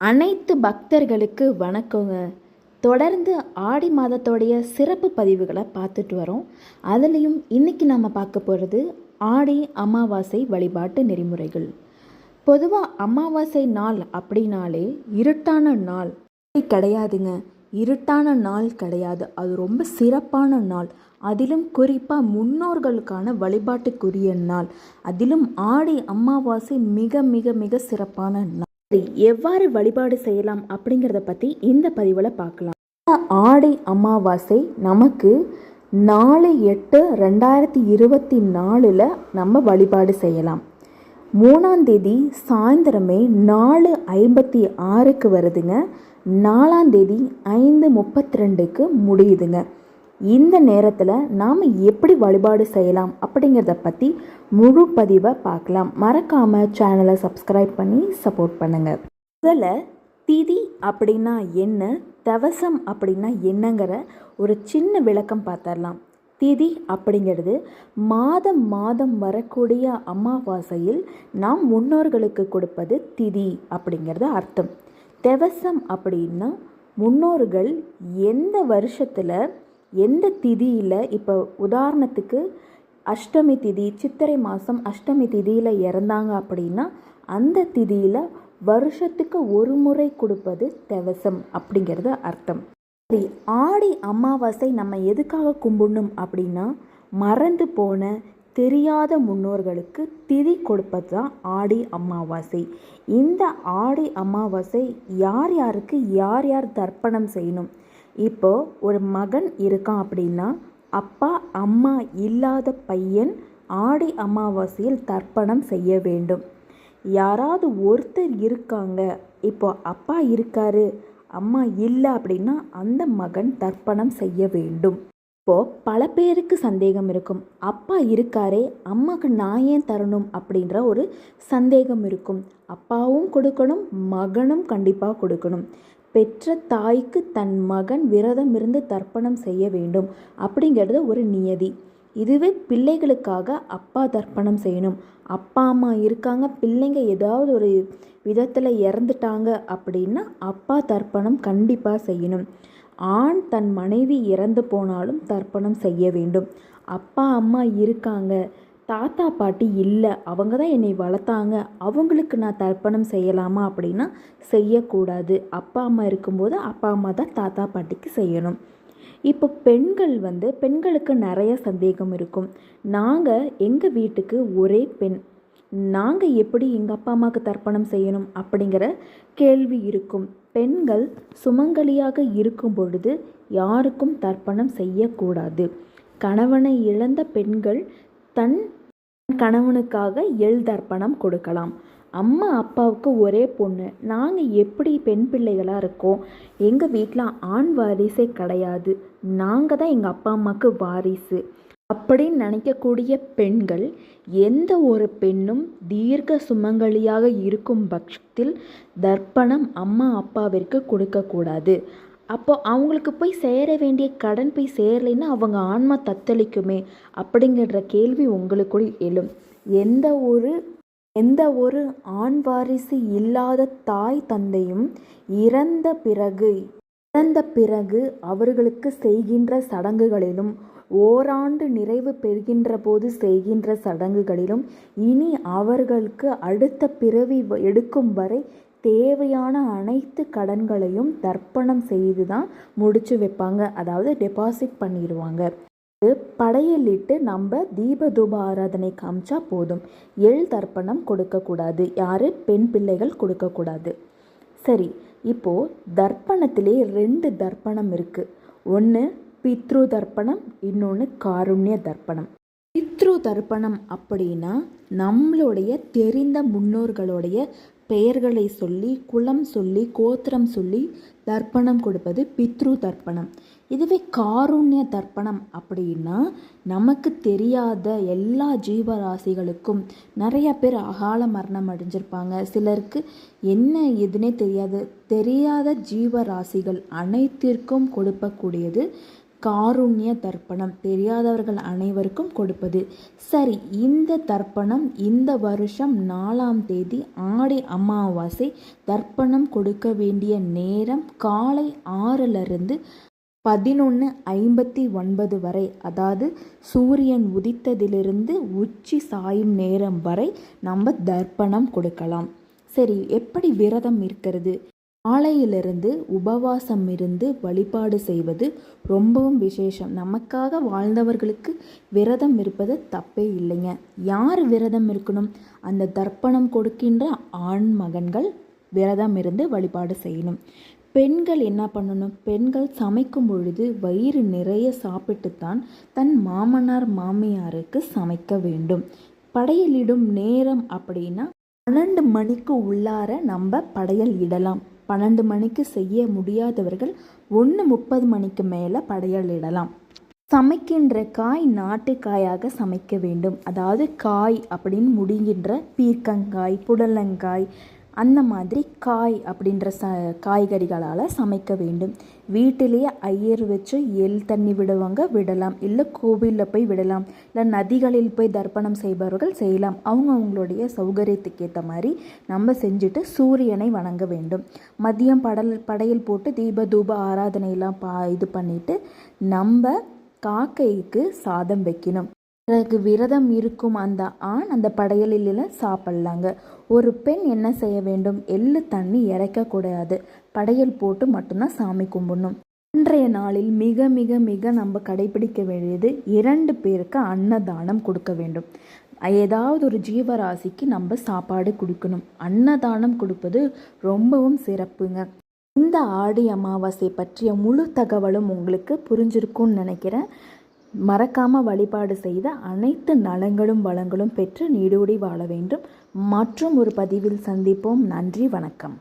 அனைத்து பக்தர்களுக்கு வணக்கங்க. தொடர்ந்து ஆடி மாதத்தோடைய சிறப்பு பதிவுகளை பார்த்துட்டு வரோம். அதுலேயும் இன்னைக்கு நம்ம பார்க்க போகிறது ஆடி அமாவாசை வழிபாட்டு நெறிமுறைகள். பொதுவாக அமாவாசை நாள் அப்படின்னாலே இருட்டான நாள் அப்படி கிடையாதுங்க. இருட்டான நாள் கிடையாது. அது ரொம்ப சிறப்பான நாள். அதிலும் குறிப்பாக முன்னோர்களுக்கான வழிபாட்டுக்குரிய நாள். அதிலும் ஆடி அமாவாசை மிக மிக மிக சிறப்பான நாள். எவ்வாறு வழிபாடு செய்யலாம் அப்படிங்கிறத பற்றி இந்த பதிவில் பார்க்கலாம். ஆடை அமாவாசை நமக்கு நாலு எட்டு ரெண்டாயிரத்தி இருபத்தி நாலில் நம்ம வழிபாடு செய்யலாம். மூணாம் தேதி சாயந்தரமே நாலு ஐம்பத்தி ஆறுக்கு வருதுங்க. நாலாம் தேதி ஐந்து முப்பத்தி ரெண்டுக்கு முடியுதுங்க. இந்த நேரத்தில் நாம் எப்படி வழிபாடு செய்யலாம் அப்படிங்கிறத பற்றி முழு பதிவை பார்க்கலாம். மறக்காமல் சேனலை சப்ஸ்கிரைப் பண்ணி சப்போர்ட் பண்ணுங்கள் முதல்ல திதி அப்படின்னா என்ன தவசம் அப்படின்னா என்னங்கிற ஒரு சின்ன விளக்கம் பார்த்தரலாம் திதி அப்படிங்கிறது மாதம் மாதம் வரக்கூடிய அமாவாசையில் நாம் முன்னோர்களுக்கு கொடுப்பது திதி அப்படிங்கிறது அர்த்தம். தவசம் அப்படின்னா முன்னோர்கள் எந்த வருஷத்தில் எந்த திதியில் இப்போ உதாரணத்துக்கு அஷ்டமி திதி சித்திரை மாதம் அஷ்டமி திதியில் இறந்தாங்க அப்படின்னா அந்த திதியில் வருஷத்துக்கு ஒரு முறை கொடுப்பது தவசம் அப்படிங்கிறது அர்த்தம். சரி ஆடி அமாவாசை நம்ம எதுக்காக கும்பிடணும் அப்படின்னா மறந்து போன தெரியாத முன்னோர்களுக்கு திதி கொடுப்பது தான் ஆடி அமாவாசை. இந்த ஆடி அமாவாசை யார் யாருக்கு யார் யார் தர்ப்பணம் செய்யணும்? இப்போ ஒரு மகன் இருக்கான் அப்படின்னா அப்பா அம்மா இல்லாத பையன் ஆடி அமாவாசையில் தர்ப்பணம் செய்ய வேண்டும். யாராவது ஒருத்தர் இருக்காங்க. இப்போ அப்பா இருக்காரு. அம்மா இல்லை அப்படின்னா அந்த மகன் தர்ப்பணம் செய்ய வேண்டும். இப்போது பல பேருக்கு சந்தேகம் இருக்கும். அப்பா இருக்காரே அம்மாவுக்கு நான் ஏன் தரணும் அப்படின்ற ஒரு சந்தேகம் இருக்கும். அப்பாவும் கொடுக்கணும் மகனும் கண்டிப்பாக கொடுக்கணும். பெற்ற தாய்க்கு தன் மகன் விரதம் இருந்து தர்ப்பணம் செய்ய வேண்டும். அப்படிங்கிறது ஒரு நியதி. இதுவே பிள்ளைகளுக்காக அப்பா தர்ப்பணம் செய்யணும். அப்பா அம்மா இருக்காங்க. பிள்ளைங்க ஏதாவது ஒரு விதத்தில் இறந்துட்டாங்க அப்படின்னா அப்பா தர்ப்பணம் கண்டிப்பாக செய்யணும். ஆண் தன் மனைவி இறந்து போனாலும் தர்ப்பணம் செய்ய வேண்டும். அப்பா அம்மா இருக்காங்க. தாத்தா பாட்டி இல்லை அவங்க தான் என்னை வளர்த்தாங்க அவங்களுக்கு நான் தர்ப்பணம் செய்யலாமா அப்படின்னா செய்யக்கூடாது. அப்பா அம்மா இருக்கும்போது அப்பா அம்மா தான் தாத்தா பாட்டிக்கு செய்யணும். இப்போ பெண்கள் வந்து பெண்களுக்கு நிறைய சந்தேகம் இருக்கும். நாங்கள் எங்கள் வீட்டுக்கு ஒரே பெண். நாங்கள் எப்படி எங்கள் அப்பா அம்மாவுக்கு தர்ப்பணம் செய்யணும் அப்படிங்கிற கேள்வி இருக்கும். பெண்கள் சுமங்கலியாக இருக்கும் பொழுது யாருக்கும் தர்ப்பணம் செய்யக்கூடாது. கணவனை இழந்த பெண்கள் தன் கணவனுக்காக எள் தர்ப்பணம் கொடுக்கலாம். அம்மா அப்பாவுக்கு ஒரே பொண்ணு. நாங்கள் எப்படி பெண் பிள்ளைகளாக இருக்கோம்? எங்கள் வீட்டில் ஆண் வாரிசே கிடையாது. நாங்கள் தான் எங்கள் அப்பா அம்மாவுக்கு வாரிசு. அப்படின்னு நினைக்கக்கூடிய பெண்கள் எந்த ஒரு பெண்ணும் தீர்க்க சுமங்கலியாக இருக்கும் பட்சத்தில் தர்ப்பணம் அம்மா அப்பாவிற்கு கொடுக்கக்கூடாது. அப்போ அவங்களுக்கு போய் சேர வேண்டிய கடன் போய் சேரலைன்னா அவங்க ஆன்மா தத்தளிக்குமே அப்படிங்கிற கேள்வி உங்களுக்குள் எழும். எந்த ஒரு எந்த ஒரு ஆண் வாரிசு இல்லாத தாய் தந்தையும் இறந்த பிறகு இறந்த பிறகு அவர்களுக்கு செய்கின்ற சடங்குகளிலும் ஓராண்டு நிறைவு பெறுகின்ற போது செய்கின்ற சடங்குகளிலும் இனி அவர்களுக்கு அடுத்த பிறவி எடுக்கும் வரை தேவையான அனைத்து கடன்களையும் தர்ப்பணம் செய்து தான் முடிச்சு வைப்பாங்க. அதாவது டெபாசிட் பண்ணிடுவாங்க படையலிட்டு நம்ம தீப தூப ஆராதனை காமிச்சா போதும். எள் தர்ப்பணம் கொடுக்கக்கூடாது. யார்? பெண் பிள்ளைகள் கொடுக்கக்கூடாது. சரி இப்போது தர்ப்பணத்திலே ரெண்டு தர்ப்பணம் இருக்குது ஒன்று பித்ரு தர்ப்பணம் இன்னொன்று காருண்ய தர்ப்பணம். பித்ரு தர்ப்பணம் அப்படின்னா நம்மளுடைய தெரிந்த முன்னோர்களுடைய பெயர்களை சொல்லி குலம் சொல்லி கோத்திரம் சொல்லி தர்ப்பணம் கொடுப்பது பித்ரு தர்ப்பணம். இதுவே காருண்ய தர்ப்பணம் அப்படின்னா நமக்கு தெரியாத எல்லா ஜீவராசிகளுக்கும் நிறைய பேர் அகால மரணம் அடைஞ்சிருப்பாங்க. சிலருக்கு என்ன எதுனே தெரியாது. தெரியாத ஜீவராசிகள் அனைத்திற்கும் கொடுக்கக்கூடியது காருண்ய தர்ப்பணம் தெரியாதவர்கள் அனைவருக்கும் கொடுப்பது. சரி இந்த தர்ப்பணம் இந்த வருஷம் நாலாம் தேதி ஆடி அமாவாசை தர்ப்பணம் கொடுக்க வேண்டிய நேரம் காலை ஆறிலிருந்து பதினொன்று ஐம்பத்தி ஒன்பது வரை அதாவது சூரியன் உதித்ததிலிருந்து உச்சி சாயும் நேரம் வரை நம்ம தர்ப்பணம் கொடுக்கலாம். சரி எப்படி விரதம் இருக்கிறது? காலையிலிருந்து உபவாசம் இருந்து வழிபாடு செய்வது ரொம்பவும் விசேஷம். நமக்காக வாழ்ந்தவர்களுக்கு விரதம் இருப்பது தப்பே இல்லைங்க. யார் விரதம் இருக்கணும்? அந்த தர்ப்பணம் கொடுக்கின்ற ஆண் மகன்கள் விரதம் இருந்து வழிபாடு செய்யணும். பெண்கள் என்ன பண்ணணும்? பெண்கள் சமைக்கும் பொழுது வயிறு நிறைய சாப்பிட்டுத்தான் தன் மாமனார் மாமியாருக்கு சமைக்க வேண்டும். படையலிடும் நேரம் அப்படின்னா பன்னெண்டு மணிக்கு உள்ளார நம்ம படையல் இடலாம். பன்னெண்டு மணிக்கு செய்ய முடியாதவர்கள் ஒன்று முப்பது மணிக்கு மேலே படையலிடலாம். சமைக்கின்ற காய் நாட்டுக்காயாக சமைக்க வேண்டும். அதாவது காய் அப்படின்னு முடிகின்ற பீர்க்கங்காய் புடலங்காய் அந்த மாதிரி காய் அப்படின்ற ச காய்கறிகளால் சமைக்க வேண்டும். வீட்டிலேயே ஐயர் வச்சு எள் தண்ணி விடுவாங்க விடலாம். இல்லை கோவிலில் போய் விடலாம். இல்லை நதிகளில் போய் தர்ப்பணம் செய்பவர்கள் செய்யலாம். அவங்க அவங்களுடைய சௌகரியத்துக்கு ஏற்ற மாதிரி நம்ம செஞ்சுட்டு சூரியனை வணங்க வேண்டும். மதியம் படல் படையல் போட்டு தீப தூப ஆராதனையெல்லாம் பா இது பண்ணிவிட்டு நம்ம காக்கைக்கு சாதம் வைக்கணும். பிறகு விரதம் இருக்கும் அந்த ஆண் அந்த படையலில் சாப்பிட்லாங்க. ஒரு பெண் என்ன செய்ய வேண்டும்? எள்ளு தண்ணி இறைக்கக்கூடாது படையல் போட்டு மட்டும்தான் சாமி கும்பிடணும். இன்றைய நாளில் மிக மிக மிக நம்ம கடைபிடிக்க வேண்டியது இரண்டு பேருக்கு அன்னதானம் கொடுக்க வேண்டும். ஏதாவது ஒரு ஜீவராசிக்கு நம்ம சாப்பாடு கொடுக்கணும். அன்னதானம் கொடுப்பது ரொம்பவும் சிறப்புங்க. இந்த ஆடி அமாவாசை பற்றிய முழு தகவலும் உங்களுக்கு புரிஞ்சிருக்கும்னு நினைக்கிறேன். மறக்காமல் வழிபாடு செய்த அனைத்து நலங்களும் வளங்களும் பெற்று நீடூடி வாழ வேண்டும். மற்றும் ஒரு பதிவில் சந்திப்போம். நன்றி வணக்கம்.